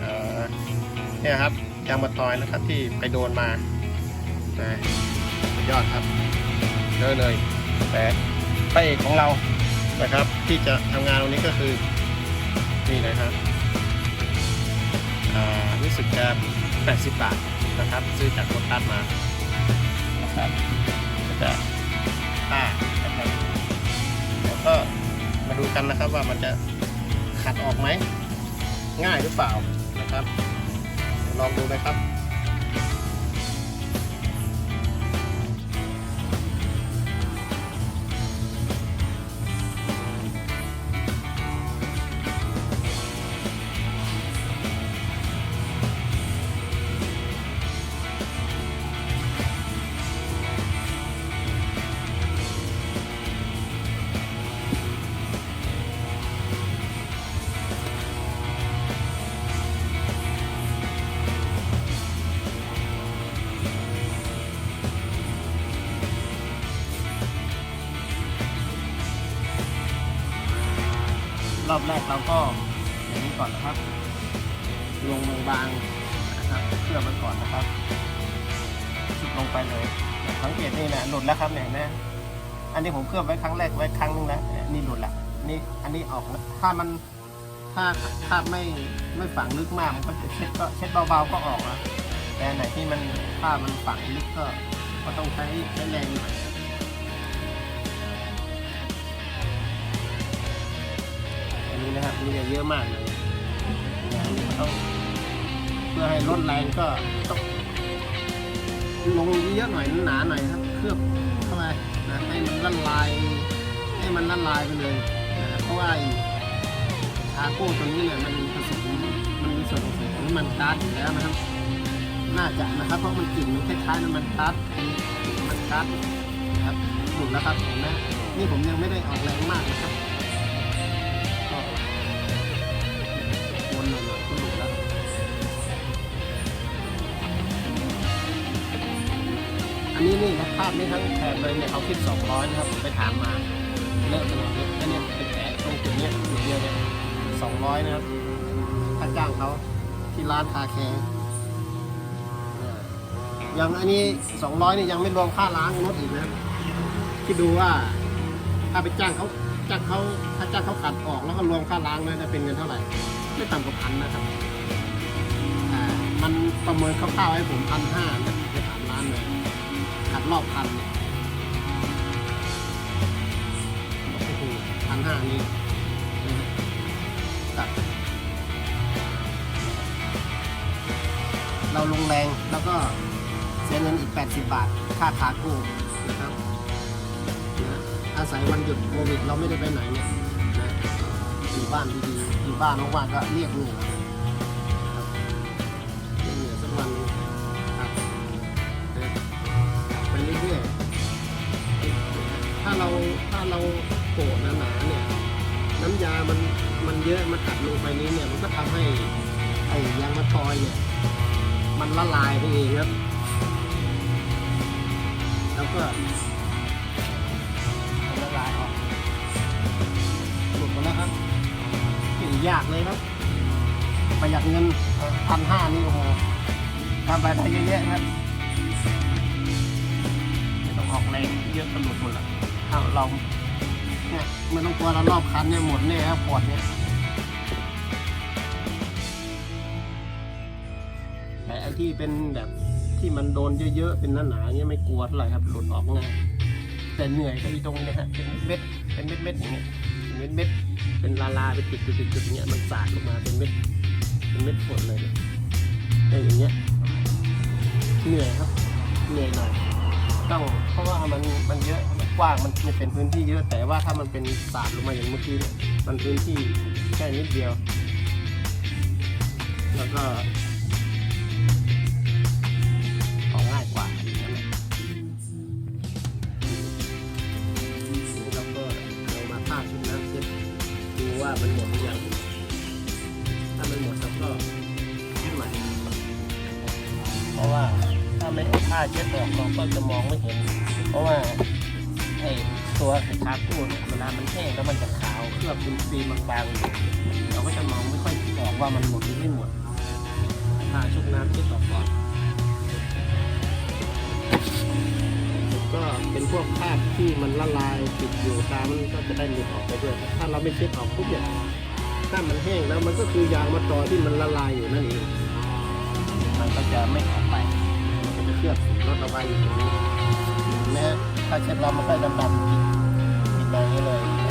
เอ่อเนี่ยครับยางมะตอยนะครับที่ไปโดนมานะสุดยอดครับเยอะเลย แต่พระเอกของเรานะครับ ที่จะทำงานตรงนี้ก็คือนี่นะครับอ่ารู้สึกจะ80 บาทนะครับซื้อจากโคตัสมานะครับก็จะผ้านะครับแล้วก็ มาดูกันนะครับว่ามันจะขัดออกไหม ง่ายหรือเปล่านะครับ ลองดูนะครับ รอบแรกเราก็อย่างนี้ก่อนนะครับ ลงบางๆนะครับเคลือบมันก่อนนะครับชุดลงไปเลยสังเกตนี่นะหลุดแล้วครับเนี่ยเห็นไหมอันนี้ผมเคลือบไว้ครั้งแรกไว้ครั้งนึงแล้วนี่หลุดละนี่อันนี้ออกถ้ามันถ้าถ้าไม่ไม่ฝังลึกมากมันก็จะเช็ดก็เช็ดเบาๆก็ออกแล้วแต่ไหนที่มันถ้ามันฝังลึกก็ก็ต้องใช้ใช้แรงหน่อย นี้นะครับนี่จะเยอะมากเลยนะอันนี้ต้องเพื่อให้ลดแรงก็ต้องลงเยอะหน่อยหนาหน่อยครับเคลือบเข้าไปนะให้มันละลาย ให้มันละลายไปเลยนะเพราะว่าไอ้ชาโก้ตัวนี้เนี่ยมันผสมมันมีส่วนผสมของน้ำมันก๊าซอยู่แล้วนะครับ น่าจะนะครับ เพราะมันกลิ่นมันคล้ายๆน้ำมันก๊าซน้ำมันก๊าซนะครับหมดแล้วครับเห็นไหมนี่ผมยังไม่ได้ออกแรงมากนะครับ อันนี้นี่นะภาพนี้ทั้งแถบเลยเนี่ยเขาคิด200นะครับผมไปถามมาเลิกไปเลยเนี่ยอันนี้เป็นแผลตรงจุดนี้จุดเดียวเนี่ย200นะครับค่าจ้างเขาที่ร้านคาแคร์ยังอันนี้200นี่ยังไม่รวมค่าล้างรถอีกนะคิดดูว่าถ้าไปจ้างเขาจ้างเขาถ้าจ้างเขาขัดออกแล้วก็รวมค่าล้างเนะจะเป็นเงินเท่าไหร่ไม่ต่ำกว่าพันนะครับมันประเมินคร่าวๆให้ผมพันห้า รอบพันเนี่ยโอ้โหพันห้านี่ตัดเราลงแรงแล้วก็เสียเงินอีก 80 บาท ค่าขากู้นะครับนะอาศัยวันหยุดโควิดเราไม่ได้ไปไหนเนี่ยนะอยู่บ้านดีๆอยู่บ้านว่างๆก็เรียกเหาเราถ้าเราโกะหนาๆเนี่ย น้ำยามันมันเยอะมันอัดลงไปนี้เนี่ย มันก็ทำให้ไอ้ยางมะตอยเนี่ย มันละลายไปเองครับ แล้วก็ละลายออกหลุดหมดแล้วครับนี่ยากเลยครับ ประหยัดเงินพันห้านี่โอ้โหทำไปได้เยอะแยะครับไม่ต้องออกแรงเยอะก็หลุดหมดละ ถ้าเราเนี่ยไม่ต้องกลัวเรารอบคันเนี่ยหมดเนี่ยครับปวดเนี่ยแต่ไอ้ที่เป็นแบบที่มันโดนเยอะๆเป็นหนาๆเนี่ยไม่กลัวเท่าไหร่ครับหลุดออกง่ายแต่เหนื่อยก็อีตรงนี้นะฮะเป็นเม็ดเป็นเม็ดๆอย่างเงี้ยเป็นเม็ดๆเป็นลาลาเป็นจุดๆๆอย่างเงี้ยมันสาดลงมาเป็นเม็ดเป็นเม็ดฝนเลยเนี่ยอย่างเงี้ยเหนื่อยครับเหนื่อยหน่อยต้องเพราะว่ามันมันเยอะ กว้างมันมันเป็นพื้นที่เยอะแต่ว่าถ้ามันเป็นสาดลงมาอย่างเมื่อกี้เนี่ยมันพื้นที่แค่นิดเดียว แล้วก็ออกง่ายกว่าและนี่เราก็เอามาพาชุดน้ำเช็ดดูว่ามันหมดหรือยังถ้ามันหมดแล้วก็เช็ดใหม่เพราะว่าถ้าไม่เอาผ้าเช็ดออกเราก็จะมองไม่เห็น เพราะว่า ไอ้ตัวคากู้เนี่ยเวลามันแห้งแล้วมันจะขาวเคลือบเป็นฟิล์มบางๆอยู่เราก็จะมองไม่ค่อยออกว่ามันหมดหรือไม่หมดถ้าชุบน้ำเช็ดออกก่อนก็เป็นพวกคราบที่มันละลายติดอยู่ตามมันก็จะได้หลุดออกไปด้วย ถ้าเราไม่เช็ดออกปุ๊บเนี่ยถ้ามันแห้งแล้วมันก็คือยางมะตอที่มันละลายอยู่นั่นเอง มันก็จะไม่ออกไป มันก็จะเคลือบสีรถเอาไว้อยู่ตรงนี้แม้ ถ้าเช็ดแล้วมันก็ดำๆติดติดมาอย่างนี้เลย